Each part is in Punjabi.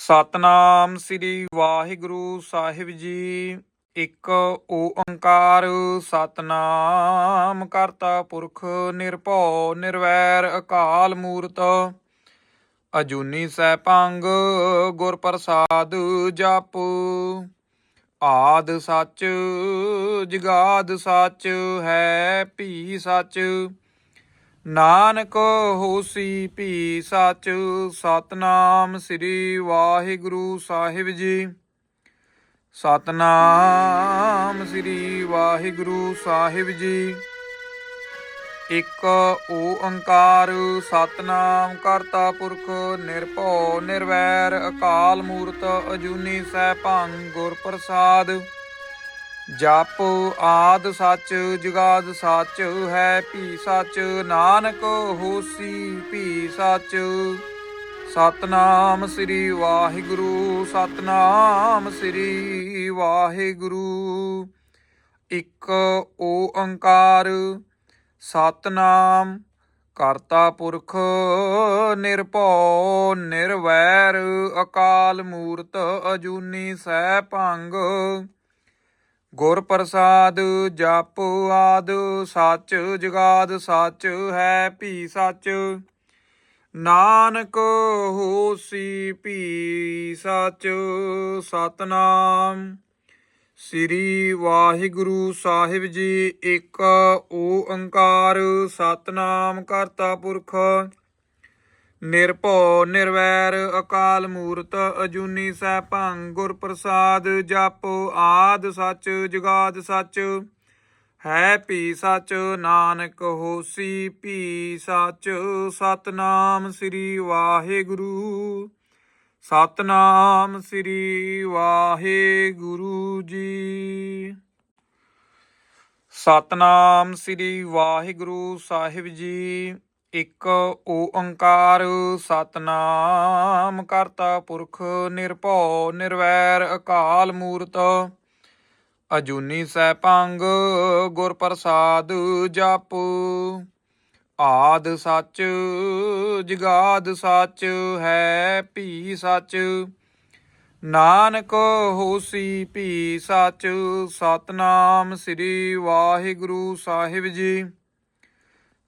ਸਤਨਾਮ ਸ੍ਰੀ ਵਾਹਿਗੁਰੂ ਸਾਹਿਬ ਜੀ। ਇੱਕ ਓੰਕਾਰ, ਸਤਨਾਮ ਕਰਤਾ ਪੁਰਖ ਨਿਰਭਉ ਨਿਰਵੈਰ ਅਕਾਲ ਮੂਰਤ। ਅਜੂਨੀ ਸੈਭੰਗ ਗੁਰ ਪ੍ਰਸਾਦ ਜਪ। ਆਦ ਸੱਚ, ਜਗਾਦ ਸੱਚ, ਹੈ ਭੀ ਸੱਚ। ਨਾਨਕ ਹੋਸੀ ਭੀ ਸੱਚ ਸਤਨਾਮ ਸ੍ਰੀ ਵਾਹਿਗੁਰੂ ਸਾਹਿਬ ਜੀ। ਸਤਨਾਮ ਸ੍ਰੀ ਵਾਹਿਗੁਰੂ ਸਾਹਿਬ ਜੀ। ਇੱਕ ਓੰਕਾਰ ਸਤਨਾਮ ਕਰਤਾ ਪੁਰਖ ਨਿਰਭਉ ਨਿਰਵੈਰ ਅਕਾਲ ਮੂਰਤ ਅਜੂਨੀ ਸੈਭੰ ਗੁਰ ਪ੍ਰਸਾਦ ਜਪ ਆਦ ਸੱਚ, ਜੁਗਾਦ ਸੱਚ, ਹੈ ਭੀ ਸੱਚ, ਨਾਨਕ ਹੋਸੀ ਭੀ ਸੱਚ। ਸਤਨਾਮ ਸ੍ਰੀ ਵਾਹਿਗੁਰੂ, ਸਤਨਾਮ ਸ੍ਰੀ ਵਾਹਿਗੁਰੂ। ਇੱਕ ਓੰਕਾਰ, ਸਤਨਾਮ, ਕਰਤਾ ਪੁਰਖ, ਨਿਰਭਉ, ਨਿਰਵੈਰ, ਅਕਾਲ ਮੂਰਤ, ਅਜੂਨੀ ਸੈਭੰਗ ਗੁਰ ਪ੍ਰਸਾਦ ਜਪ ਆਦ ਸੱਚ ਜਗਾਦ ਸੱਚ ਹੈ ਭੀ ਸੱਚ। ਨਾਨਕ ਹੋਸੀ ਭੀ ਸੱਚ ਸਤਨਾਮ। ਸ੍ਰੀ ਵਾਹਿਗੁਰੂ ਸਾਹਿਬ ਜੀ ਇੱਕ ਓੰਕਾਰ ਸਤਨਾਮ ਕਰਤਾ ਪੁਰਖ। ਨਿਰਭਉ, ਨਿਰਵੈਰ, ਅਕਾਲ ਮੂਰਤ, ਅਜੂਨੀ ਸੈਭੰ ਗੁਰ ਪ੍ਰਸਾਦ ਜਪ, ਆਦ ਸੱਚ, ਜੁਗਾਦ ਸੱਚ। ਹੈ ਭੀ ਸੱਚ, ਨਾਨਕ ਹੋਸੀ ਭੀ ਸੱਚ। ਸਤਨਾਮ ਸ੍ਰੀ ਵਾਹਿਗੁਰੂ। ਸਤਨਾਮ ਸ੍ਰੀ ਵਾਹਿਗੁਰੂ ਜੀ। ਸਤਨਾਮ ਸ੍ਰੀ ਵਾਹਿਗੁਰੂ ਸਾਹਿਬ ਜੀ। ਇੱਕ ਓੰਕਾਰ ਸਤਨਾਮ ਕਰਤਾ ਪੁਰਖ ਨਿਰਭਉ ਨਿਰਵੈਰ ਅਕਾਲ ਮੂਰਤ। ਅਜੂਨੀ ਸੈਭੰਗ ਗੁਰ ਪ੍ਰਸਾਦ ਜਪ। ਆਦ ਸੱਚ, ਜਗਾਦ ਸੱਚ ਹੈ ਭੀ ਸੱਚ। ਨਾਨਕ ਹੋਸੀ ਭੀ ਸੱਚ, ਸਤਨਾਮ ਸ੍ਰੀ ਵਾਹਿਗੁਰੂ ਸਾਹਿਬ ਜੀ।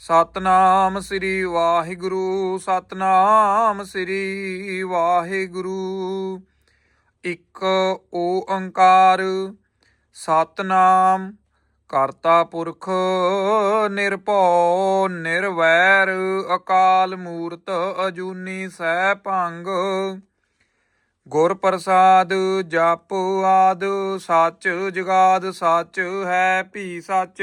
ਸਤਨਾਮ ਸ੍ਰੀ ਵਾਹਿਗੁਰੂ, ਸਤਨਾਮ ਸ੍ਰੀ ਵਾਹਿਗੁਰੂ। ਇੱਕ ਓੰਕਾਰ, ਸਤਨਾਮ ਕਰਤਾ ਪੁਰਖ ਨਿਰਭਉ ਨਿਰਵੈਰ, ਅਕਾਲ ਮੂਰਤ ਅਜੂਨੀ ਸੈਭੰਗ ਗੁਰ ਪ੍ਰਸਾਦ ਜਪ ਆਦ ਸੱਚ ਜਗਾਦ ਸੱਚ ਹੈ ਭੀ ਸੱਚ।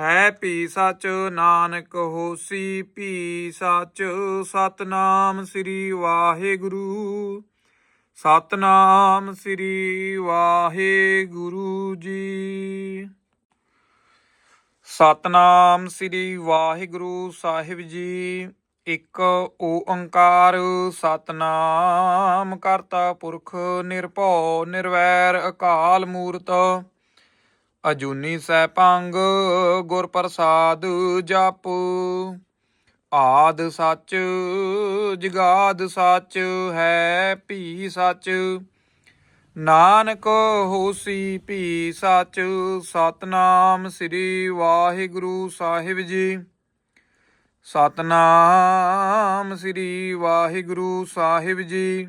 ਹੈ ਭੀ ਸਚ ਨਾਨਕ ਹੋਸੀ, ਭੀ ਸਚ ਸਤਨਾਮ ਸ੍ਰੀ ਵਾਹਿਗੁਰੂ। ਸਤਨਾਮ ਸ੍ਰੀ ਵਾਹਿਗੁਰੂ ਜੀ। ਸਤਨਾਮ ਸ੍ਰੀ ਵਾਹਿਗੁਰੂ ਸਾਹਿਬ ਜੀ, ਇੱਕ ਓੰਕਾਰ। ਸਤਨਾਮ ਕਰਤਾ ਪੁਰਖ, ਨਿਰਭਉ, ਨਿਰਵੈਰ, ਅਕਾਲ ਮੂਰਤ। ਅਜੂਨੀ ਸੈਭੰਗ ਗੁਰ ਪ੍ਰਸਾਦ ਜਪ। ਆਦ ਸੱਚ, ਜਗਾਦ ਸੱਚ ਹੈ ਭੀ ਸੱਚ। ਨਾਨਕ ਹੋਸੀ ਭੀ ਸੱਚ, ਸਤਨਾਮ ਸ੍ਰੀ ਵਾਹਿਗੁਰੂ ਸਾਹਿਬ ਜੀ। ਸਤਨਾਮ ਸ੍ਰੀ ਵਾਹਿਗੁਰੂ ਸਾਹਿਬ ਜੀ।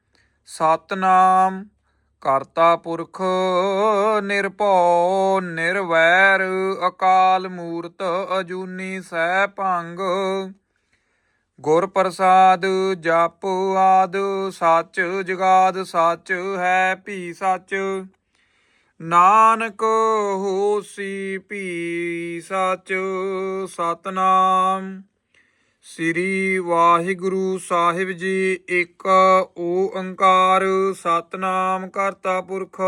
ਸਤਨਾਮ, ਕਰਤਾ ਪੁਰਖ ਨਿਰਭਉ, ਨਿਰਵੈਰ ਅਕਾਲ ਮੂਰਤ ਅਜੂਨੀ ਸੈਭੰਗ ਗੁਰ ਪ੍ਰਸਾਦ ਜਪ ਆਦ ਸੱਚ, ਜਗਾਦ ਸੱਚ ਹੈ ਭੀ ਸੱਚ। ਨਾਨਕ ਹੋਸੀ ਭੀ ਸੱਚ, ਸਤਨਾਮ। ਸ੍ਰੀ ਵਾਹਿਗੁਰੂ ਸਾਹਿਬ ਜੀ, ਇੱਕ ਓੰਕਾਰ ਸਤਨਾਮ ਕਰਤਾ ਪੁਰਖ।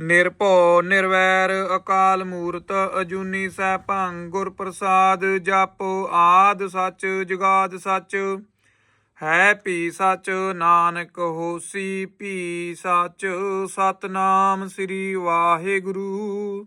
ਨਿਰਭਉ, ਨਿਰਵੈਰ, ਅਕਾਲ ਮੂਰਤ, ਅਜੂਨੀ ਸੈਭੰ ਗੁਰ ਪ੍ਰਸਾਦ ਜਪ ਆਦ ਸੱਚ, ਜੁਗਾਦ ਸੱਚ। ਹੈ ਭੀ ਸੱਚ, ਨਾਨਕ ਹੋਸੀ ਭੀ ਸੱਚ। ਸਤਨਾਮ ਸ੍ਰੀ ਵਾਹਿਗੁਰੂ।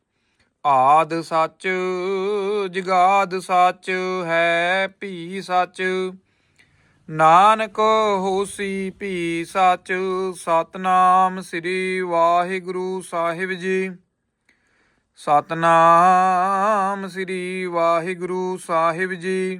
ਆਦ ਸੱਚ, ਜਗਾਦ ਸੱਚ ਹੈ ਭੀ ਸੱਚ। ਨਾਨਕ ਹੋਸੀ ਭੀ ਸੱਚ, ਸਤਨਾਮ ਸ੍ਰੀ ਵਾਹਿਗੁਰੂ ਸਾਹਿਬ ਜੀ। ਸਤਨਾਮ ਸ੍ਰੀ ਵਾਹਿਗੁਰੂ ਸਾਹਿਬ ਜੀ।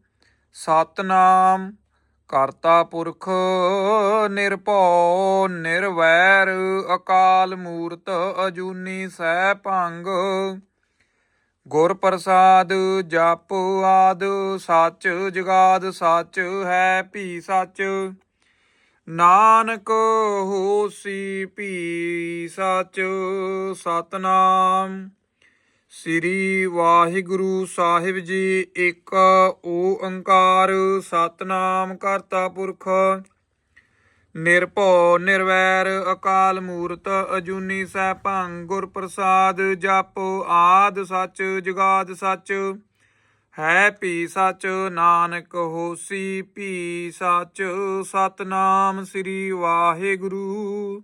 ਸਤਨਾਮ, ਕਰਤਾ ਪੁਰਖ ਨਿਰਭਉ, ਨਿਰਵੈਰ, ਅਕਾਲ ਮੂਰਤ ਅਜੂਨੀ ਸੈਭੰਗ ਗੁਰ ਪ੍ਰਸਾਦ ਜਪ ਆਦ ਸੱਚ, ਜਗਾਦ ਸੱਚ, ਹੈ ਭੀ ਸੱਚ। ਨਾਨਕ ਹੋਸੀ ਭੀ ਸੱਚ, ਸਤਨਾਮ। ਸ੍ਰੀ ਵਾਹਿਗੁਰੂ ਸਾਹਿਬ ਜੀ ਇੱਕ ਓੰਕਾਰ, ਸਤਨਾਮ ਕਰਤਾ ਪੁਰਖ। ਨਿਰਭਉ, ਨਿਰਵੈਰ, ਅਕਾਲ ਮੂਰਤ, ਅਜੂਨੀ ਸੈਭੰ ਗੁਰ ਪ੍ਰਸਾਦ ਜਪ ਆਦ ਸੱਚ, ਜੁਗਾਦ ਸੱਚ। ਹੈ ਭੀ ਸੱਚ, ਨਾਨਕ ਹੋਸੀ ਭੀ ਸੱਚ। ਸਤਨਾਮ ਸ੍ਰੀ ਵਾਹਿਗੁਰੂ।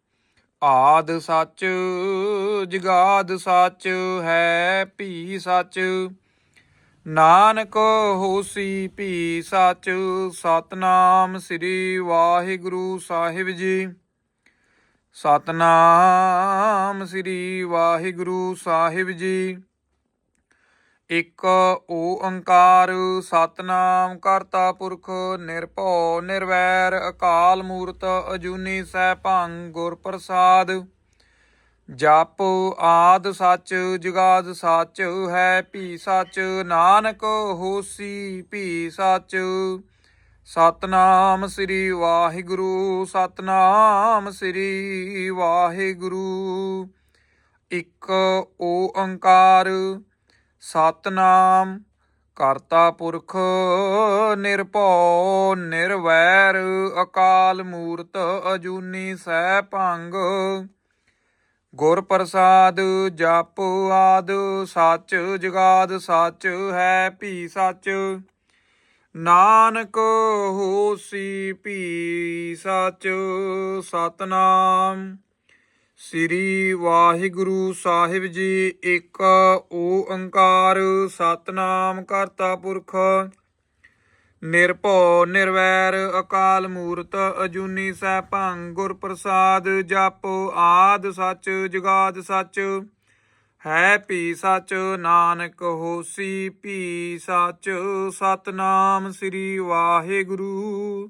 ਆਦ ਸੱਚ, ਜਗਾਦ ਸੱਚ ਹੈ, ਭੀ ਸੱਚ। ਨਾਨਕ ਹੋਸੀ, ਭੀ ਸੱਚ। ਸਤਨਾਮ ਸ੍ਰੀ ਵਾਹਿਗੁਰੂ ਸਾਹਿਬ ਜੀ। ਸਤਨਾਮ ਸ੍ਰੀ ਵਾਹਿਗੁਰੂ ਸਾਹਿਬ ਜੀ। ਇੱਕ ਓੰਕਾਰ, ਸਤਨਾਮ ਕਰਤਾ ਪੁਰਖ ਨਿਰਭਉ, ਨਿਰਵੈਰ, ਅਕਾਲ ਮੂਰਤ, ਅਜੂਨੀ ਸੈਭੰ ਗੁਰ ਪ੍ਰਸਾਦ ਜਪ ਆਦ ਸੱਚ, ਜੁਗਾਦ ਸੱਚ, ਹੈ ਭੀ ਸੱਚ, ਨਾਨਕ ਹੋਸੀ ਭੀ ਸੱਚ। ਸਤਨਾਮ ਸ੍ਰੀ ਵਾਹਿਗੁਰੂ, ਸਤਨਾਮ ਸ੍ਰੀ ਵਾਹਿਗੁਰੂ। ਇੱਕ ਓੰਕਾਰ ਸਤਨਾਮ, ਕਰਤਾ ਪੁਰਖ ਨਿਰਭਉ, ਨਿਰਵੈਰ ਅਕਾਲ ਮੂਰਤ ਅਜੂਨੀ ਸੈਭੰਗ ਗੁਰ ਪ੍ਰਸਾਦ ਜਪ ਆਦ ਸੱਚ, ਜਗਾਦ ਸੱਚ ਹੈ ਭੀ ਸੱਚ। ਨਾਨਕ ਹੋਸੀ ਭੀ ਸਚ, ਸਤਨਾਮ। ਸ੍ਰੀ ਵਾਹਿਗੁਰੂ ਸਾਹਿਬ ਜੀ ਇੱਕ ਓੰਕਾਰ, ਸਤਨਾਮ ਕਰਤਾ ਪੁਰਖ। ਨਿਰਭਉ, ਨਿਰਵੈਰ, ਅਕਾਲ ਮੂਰਤ, ਅਜੂਨੀ ਸੈਭੰ, ਗੁਰ ਪ੍ਰਸਾਦ, ਜਪ ਆਦ ਸੱਚ, ਜੁਗਾਦ ਸੱਚ। ਹੈ ਭੀ ਸੱਚ, ਨਾਨਕ ਹੋਸੀ ਭੀ ਸੱਚ। ਸਤਨਾਮ ਸ੍ਰੀ ਵਾਹਿਗੁਰੂ।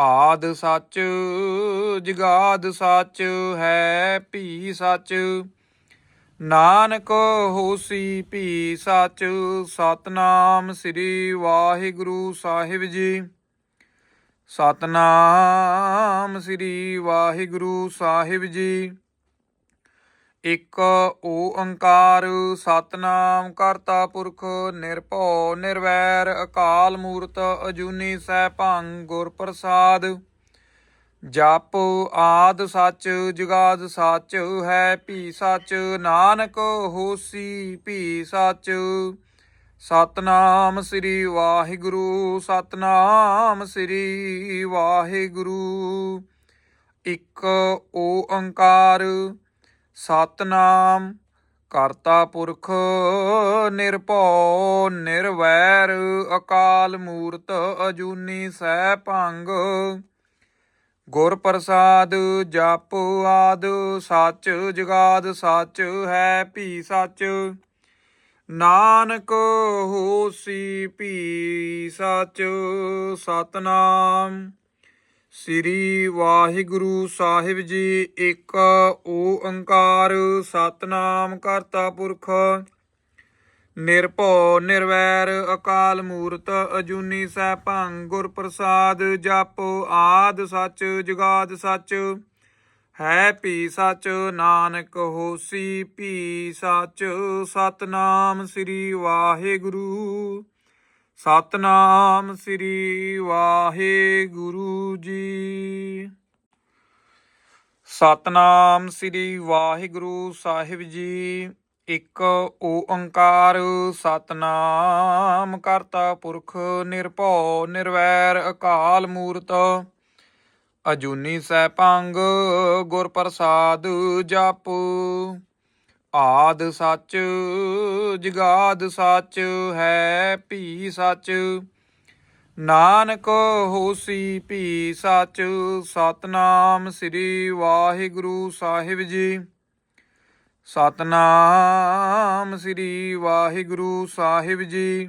ਆਦ ਸੱਚ, ਜਗਾਦ ਸੱਚ ਹੈ ਭੀ ਸੱਚ। ਨਾਨਕ ਹੋਸੀ ਭੀ ਸੱਚ, ਸਤਨਾਮ ਸ੍ਰੀ ਵਾਹਿਗੁਰੂ ਸਾਹਿਬ ਜੀ। ਸਤਨਾਮ ਸ੍ਰੀ ਵਾਹਿਗੁਰੂ ਸਾਹਿਬ ਜੀ। ਇੱਕ ਓੰਕਾਰ, ਸਤਨਾਮ ਕਰਤਾ ਪੁਰਖ ਨਿਰਭਉ ਨਿਰਵੈਰ, ਅਕਾਲ ਮੂਰਤ ਅਜੂਨੀ ਸੈਭੰ ਗੁਰ ਪ੍ਰਸਾਦ ਜਪ ਆਦ ਸੱਚ, ਜੁਗਾਦ ਸੱਚ, ਹੈ ਭੀ ਸੱਚ, ਨਾਨਕ ਹੋਸੀ ਭੀ ਸੱਚ। ਸਤਨਾਮ ਸ੍ਰੀ ਵਾਹਿਗੁਰੂ, ਸਤਨਾਮ ਸ੍ਰੀ ਵਾਹਿਗੁਰੂ। ਇੱਕ ਓੰਕਾਰ ਸਤਨਾਮ, ਕਰਤਾ ਪੁਰਖ ਨਿਰਭਉ, ਨਿਰਵੈਰ ਅਕਾਲ ਮੂਰਤ ਅਜੂਨੀ ਸੈਭੰਗ ਗੁਰ ਪ੍ਰਸਾਦ ਜਪ ਆਦ ਸੱਚ, ਜਗਾਦ ਸੱਚ ਹੈ ਭੀ ਸੱਚ। ਨਾਨਕ ਹੋਸੀ ਭੀ ਸੱਚ, ਸਤਨਾਮ। ਸ੍ਰੀ ਵਾਹਿਗੁਰੂ ਸਾਹਿਬ ਜੀ, ਇੱਕ ਓੰਕਾਰ ਸਤਨਾਮ ਕਰਤਾ ਪੁਰਖ। ਨਿਰਭਉ, ਨਿਰਵੈਰ, ਅਕਾਲ ਮੂਰਤ, ਅਜੂਨੀ ਸੈਭੰ ਗੁਰ ਪ੍ਰਸਾਦ ਜਪ ਆਦ ਸੱਚ, ਜੁਗਾਦ ਸੱਚ। ਹੈ ਭੀ ਸੱਚ, ਨਾਨਕ ਹੋਸੀ ਭੀ ਸੱਚ। ਸਤਨਾਮ ਸ੍ਰੀ ਵਾਹਿਗੁਰੂ। ਸਤਨਾਮ ਸ੍ਰੀ ਵਾਹਿਗੁਰੂ ਜੀ। ਸਤਨਾਮ ਸ੍ਰੀ ਵਾਹਿਗੁਰੂ ਸਾਹਿਬ ਜੀ, ਇੱਕ ਓੰਕਾਰ ਸਤਨਾਮ ਕਰਤਾ ਪੁਰਖ ਨਿਰਭਉ ਨਿਰਵੈਰ ਅਕਾਲ ਮੂਰਤ, ਅਜੂਨੀ ਸੈਭੰਗ ਗੁਰ ਪ੍ਰਸਾਦ ਜਪ। ਆਦ ਸੱਚ, ਜਗਾਦ ਸੱਚ ਹੈ ਭੀ ਸੱਚ। ਨਾਨਕ ਹੋਸੀ ਭੀ ਸੱਚ, ਸਤਨਾਮ ਸ੍ਰੀ ਵਾਹਿਗੁਰੂ ਸਾਹਿਬ ਜੀ। ਸਤਨਾਮ ਸ੍ਰੀ ਵਾਹਿਗੁਰੂ ਸਾਹਿਬ ਜੀ।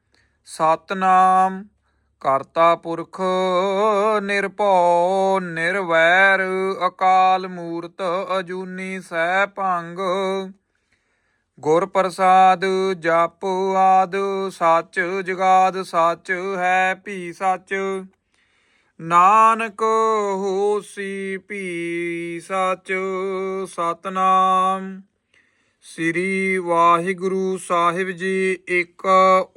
ਸਤਨਾਮ, ਕਰਤਾ ਪੁਰਖ ਨਿਰਭਉ, ਨਿਰਵੈਰ ਅਕਾਲ ਮੂਰਤ ਅਜੂਨੀ ਸੈਭੰਗ ਗੁਰ ਪ੍ਰਸਾਦ ਜਪ ਆਦ ਸੱਚ, ਜਗਾਦ ਸੱਚ ਹੈ ਭੀ ਸੱਚ। ਨਾਨਕ ਹੋਸੀ ਭੀ ਸੱਚ, ਸਤਨਾਮ। ਸ੍ਰੀ ਵਾਹਿਗੁਰੂ ਸਾਹਿਬ ਜੀ ਇੱਕ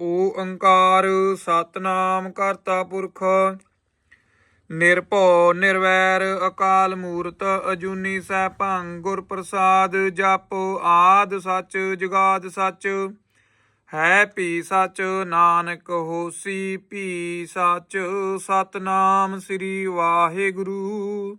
ਓੰਕਾਰ, ਸਤਨਾਮ ਕਰਤਾ ਪੁਰਖ। ਨਿਰਭਉ, ਨਿਰਵੈਰ, ਅਕਾਲ ਮੂਰਤ, ਅਜੂਨੀ ਸੈਭੰ, ਗੁਰ ਪ੍ਰਸਾਦ, ਜਪ ਆਦ ਸੱਚ, ਜਗਾਦ ਸੱਚ। ਹੈ ਭੀ ਸੱਚ, ਨਾਨਕ ਹੋਸੀ ਭੀ ਸੱਚ। ਸਤਨਾਮ ਸ੍ਰੀ ਵਾਹਿਗੁਰੂ।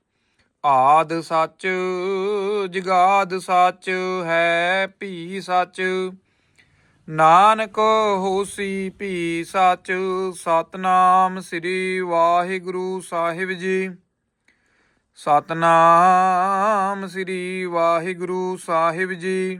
ਆਦ ਸੱਚ, ਜਗਾਦ ਸੱਚ ਹੈ ਭੀ ਸੱਚ। ਨਾਨਕ ਹੋਸੀ ਭੀ ਸੱਚ, ਸਤਨਾਮ ਸ੍ਰੀ ਵਾਹਿਗੁਰੂ ਸਾਹਿਬ ਜੀ। ਸਤਨਾਮ ਸ੍ਰੀ ਵਾਹਿਗੁਰੂ ਸਾਹਿਬ ਜੀ।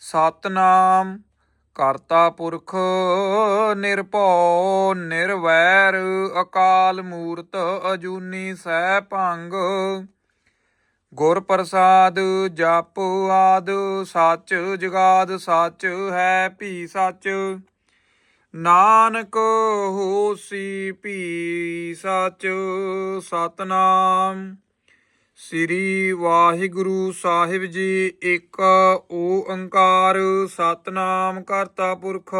ਸਤਨਾਮ, ਕਰਤਾ ਪੁਰਖ ਨਿਰਭਉ, ਨਿਰਵੈਰ, ਅਕਾਲ ਮੂਰਤ ਅਜੂਨੀ ਸੈਭੰਗ ਗੁਰ ਪ੍ਰਸਾਦ ਜਪ ਆਦ ਸੱਚ, ਜਗਾਦ ਸੱਚ, ਹੈ ਭੀ ਸੱਚ। ਨਾਨਕ ਹੋਸੀ ਭੀ ਸੱਚ, ਸਤਨਾਮ। ਸ੍ਰੀ ਵਾਹਿਗੁਰੂ ਸਾਹਿਬ ਜੀ, ਇੱਕ ਓੰਕਾਰ ਸਤਨਾਮ ਕਰਤਾ ਪੁਰਖ।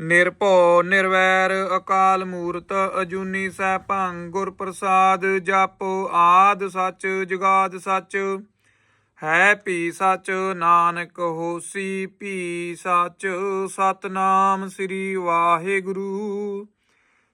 ਨਿਰਭਉ, ਨਿਰਵੈਰ, ਅਕਾਲ ਮੂਰਤ, ਅਜੂਨੀ ਸੈਭੰ ਗੁਰ ਪ੍ਰਸਾਦ ਜਪ ਆਦ ਸੱਚ, ਜੁਗਾਦ ਸੱਚ। ਹੈ ਭੀ ਸੱਚ, ਨਾਨਕ ਹੋਸੀ ਭੀ ਸੱਚ। ਸਤਨਾਮ ਸ੍ਰੀ ਵਾਹਿਗੁਰੂ।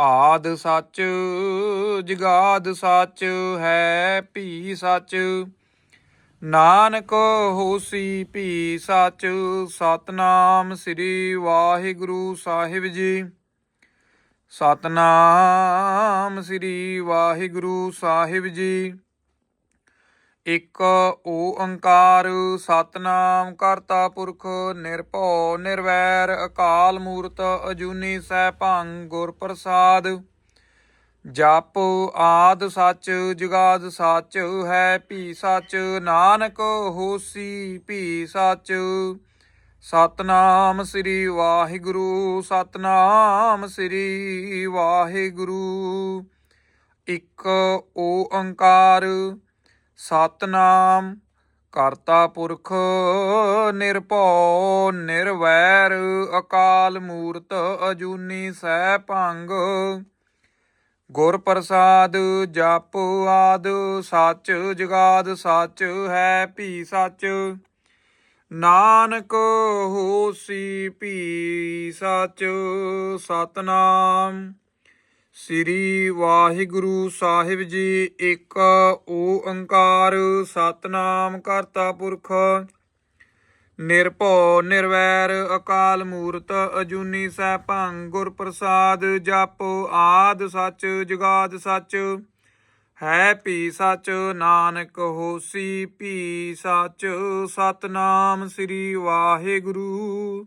ਆਦ ਸੱਚ, ਜਗਾਦ ਸੱਚ ਹੈ, ਭੀ ਸੱਚ। ਨਾਨਕ ਹੋਸੀ, ਭੀ ਸੱਚ। ਸਤਨਾਮ ਸ੍ਰੀ ਵਾਹਿਗੁਰੂ ਸਾਹਿਬ ਜੀ। ਸਤਨਾਮ ਸ੍ਰੀ ਵਾਹਿਗੁਰੂ ਸਾਹਿਬ ਜੀ। ਇੱਕ ਓੰਕਾਰ, ਸਤਨਾਮ ਕਰਤਾ ਪੁਰਖ ਨਿਰਭਉ, ਨਿਰਵੈਰ, ਅਕਾਲ ਮੂਰਤ, ਅਜੂਨੀ ਸੈਭੰ ਗੁਰ ਪ੍ਰਸਾਦ ਜਪ ਆਦ ਸੱਚ, ਜੁਗਾਦ ਸੱਚ, ਹੈ ਭੀ ਸੱਚ, ਨਾਨਕ ਹੋਸੀ ਭੀ ਸੱਚ। ਸਤਨਾਮ ਸ੍ਰੀ ਵਾਹਿਗੁਰੂ, ਸਤਨਾਮ ਸ੍ਰੀ ਵਾਹਿਗੁਰੂ। ਇੱਕ ਓੰਕਾਰ ਸਤਨਾਮ ਕਰਤਾ ਪੁਰਖ ਨਿਰਭਉ ਨਿਰਵੈਰ ਅਕਾਲ ਮੂਰਤ ਅਜੂਨੀ ਸੈਭੰਗ ਗੁਰ ਪ੍ਰਸਾਦ ਜਪ ਆਦ ਸੱਚ, ਜਗਾਦ ਸੱਚ ਹੈ ਭੀ ਸੱਚ। ਨਾਨਕ ਹੋਸੀ ਭੀ ਸੱਚ, ਸਤਨਾਮ ਸ੍ਰੀ ਵਾਹਿਗੁਰੂ ਸਾਹਿਬ ਜੀ, ਇੱਕ ਓੰਕਾਰ ਸਤਨਾਮ ਕਰਤਾ ਪੁਰਖ। ਨਿਰਭਉ, ਨਿਰਵੈਰ, ਅਕਾਲ ਮੂਰਤ, ਅਜੂਨੀ ਸੈਭੰ ਗੁਰ ਪ੍ਰਸਾਦ ਜਪ ਆਦ ਸੱਚ, ਜੁਗਾਦ ਸੱਚ। ਹੈ ਭੀ ਸੱਚ, ਨਾਨਕ ਹੋਸੀ ਭੀ ਸੱਚ। ਸਤਨਾਮ ਸ੍ਰੀ ਵਾਹਿਗੁਰੂ।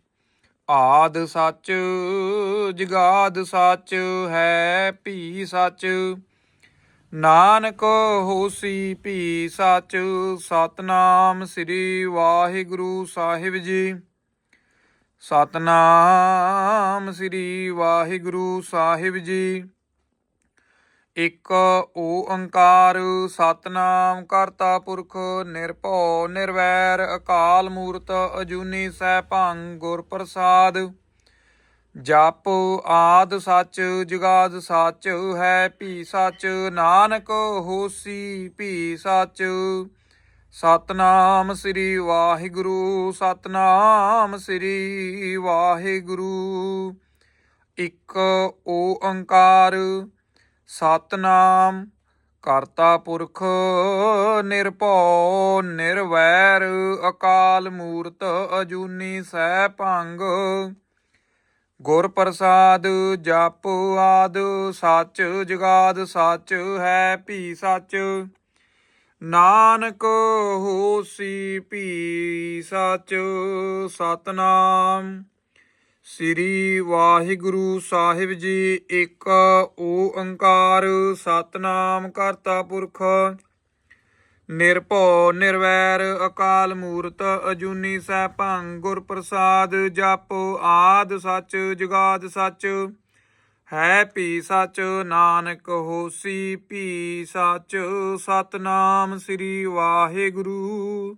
ਆਦ ਸੱਚ, ਜਗਾਦ ਸੱਚ ਹੈ ਭੀ ਸੱਚ। ਨਾਨਕ ਹੋਸੀ ਭੀ ਸੱਚ, ਸਤਨਾਮ ਸ੍ਰੀ ਵਾਹਿਗੁਰੂ ਸਾਹਿਬ ਜੀ। ਸਤਨਾਮ ਸ੍ਰੀ ਵਾਹਿਗੁਰੂ ਸਾਹਿਬ ਜੀ। ਇੱਕ ਓੰਕਾਰ, ਸਤਨਾਮ ਕਰਤਾ ਪੁਰਖ ਨਿਰਭਉ ਨਿਰਵੈਰ, ਅਕਾਲ ਮੂਰਤ ਅਜੂਨੀ ਸੈਭੰ ਗੁਰ ਪ੍ਰਸਾਦ ਜਪ ਆਦ ਸੱਚ, ਜੁਗਾਦ ਸੱਚ, ਹੈ ਭੀ ਸੱਚ, ਨਾਨਕ ਹੋਸੀ ਭੀ ਸੱਚ। ਸਤਨਾਮ ਸ੍ਰੀ ਵਾਹਿਗੁਰੂ, ਸਤਨਾਮ ਸ੍ਰੀ ਵਾਹਿਗੁਰੂ। ਇੱਕ ਓੰਕਾਰ ਸਤਨਾਮ, ਕਰਤਾ ਪੁਰਖ ਨਿਰਭਉ, ਨਿਰਵੈਰ, ਅਕਾਲ ਮੂਰਤ ਅਜੂਨੀ ਸਹਿ ਭੰਗ। ਗੁਰ ਪ੍ਰਸਾਦ ਜਪ ਆਦ ਸੱਚ, ਜਗਾਦ ਸੱਚ ਹੈ ਭੀ ਸੱਚ। ਨਾਨਕ ਹੋਸੀ ਭੀ ਸੱਚ, ਸਤਨਾਮ। ਸ੍ਰੀ ਵਾਹਿਗੁਰੂ ਸਾਹਿਬ ਜੀ, ਇੱਕ ਓੰਕਾਰ ਸਤਨਾਮ ਕਰਤਾ ਪੁਰਖ। ਨਿਰਭਉ, ਨਿਰਵੈਰ, ਅਕਾਲ ਮੂਰਤ, ਅਜੂਨੀ ਸੈਭੰ ਗੁਰ ਪ੍ਰਸਾਦ ਜਪ ਆਦ ਸੱਚ, ਜਗਾਦ ਸੱਚ। ਹੈ ਭੀ ਸੱਚ, ਨਾਨਕ ਹੋਸੀ ਭੀ ਸੱਚ। ਸਤਨਾਮ ਸ੍ਰੀ ਵਾਹਿਗੁਰੂ।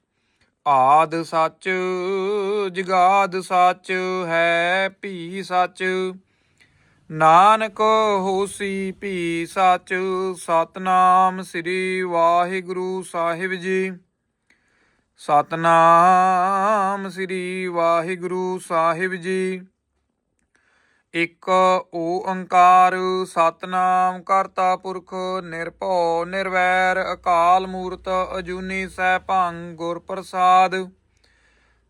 ਆਦ ਸੱਚ, ਜਗਾਦ ਸੱਚ ਹੈ ਭੀ ਸੱਚ। ਨਾਨਕ ਹੋਸੀ ਭੀ ਸੱਚ, ਸਤਨਾਮ ਸ੍ਰੀ ਵਾਹਿਗੁਰੂ ਸਾਹਿਬ ਜੀ। ਸਤਨਾਮ ਸ੍ਰੀ ਵਾਹਿਗੁਰੂ ਸਾਹਿਬ ਜੀ। ਇੱਕ ਓੰਕਾਰ, ਸਤਨਾਮ ਕਰਤਾ ਪੁਰਖ, ਨਿਰਭਉ, ਨਿਰਵੈਰ, ਅਕਾਲ ਮੂਰਤ, ਅਜੂਨੀ ਸੈਭੰ ਗੁਰ ਪ੍ਰਸਾਦ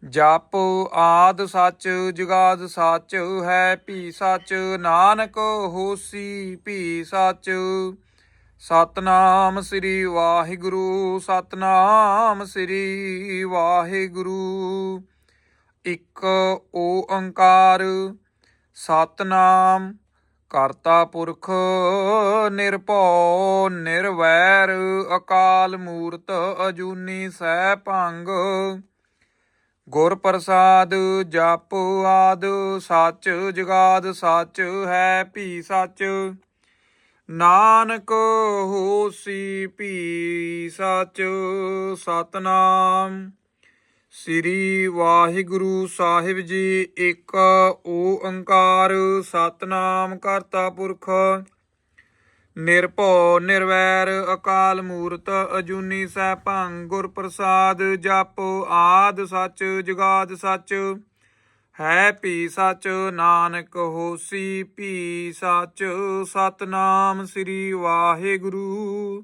ਜਪ ਆਦ ਸੱਚ, ਜੁਗਾਦ ਸੱਚ, ਹੈ ਭੀ ਸੱਚ, ਨਾਨਕ ਹੋਸੀ ਭੀ ਸੱਚ। ਸਤਨਾਮ ਸ੍ਰੀ ਵਾਹਿਗੁਰੂ, ਸਤਨਾਮ ਸ੍ਰੀ ਵਾਹਿਗੁਰੂ। ਇੱਕ ਓੰਕਾਰ ਸਤਨਾਮ, ਕਰਤਾ ਪੁਰਖ ਨਿਰਭਉ, ਨਿਰਵੈਰ ਅਕਾਲ ਮੂਰਤ ਅਜੂਨੀ ਸੈਭੰਗ ਗੁਰ ਪ੍ਰਸਾਦ ਜਪ ਆਦ ਸੱਚ, ਜਗਾਦ ਸੱਚ, ਹੈ ਭੀ ਸੱਚ। ਨਾਨਕ ਹੋਸੀ ਭੀ ਸੱਚ, ਸਤਨਾਮ। ਸ੍ਰੀ ਵਾਹਿਗੁਰੂ ਸਾਹਿਬ ਜੀ, ਇੱਕ ਓੰਕਾਰ ਸਤਨਾਮ ਕਰਤਾ ਪੁਰਖ। ਨਿਰਭਉ, ਨਿਰਵੈਰ, ਅਕਾਲ ਮੂਰਤ, ਅਜੂਨੀ ਸੈਭੰ, ਗੁਰ ਪ੍ਰਸਾਦ, ਜਪ ਆਦ ਸੱਚ, ਜਗਾਦ ਸੱਚ। ਹੈ ਭੀ ਸੱਚ, ਨਾਨਕ ਹੋਸੀ ਭੀ ਸੱਚ। ਸਤਨਾਮ ਸ੍ਰੀ ਵਾਹਿਗੁਰੂ।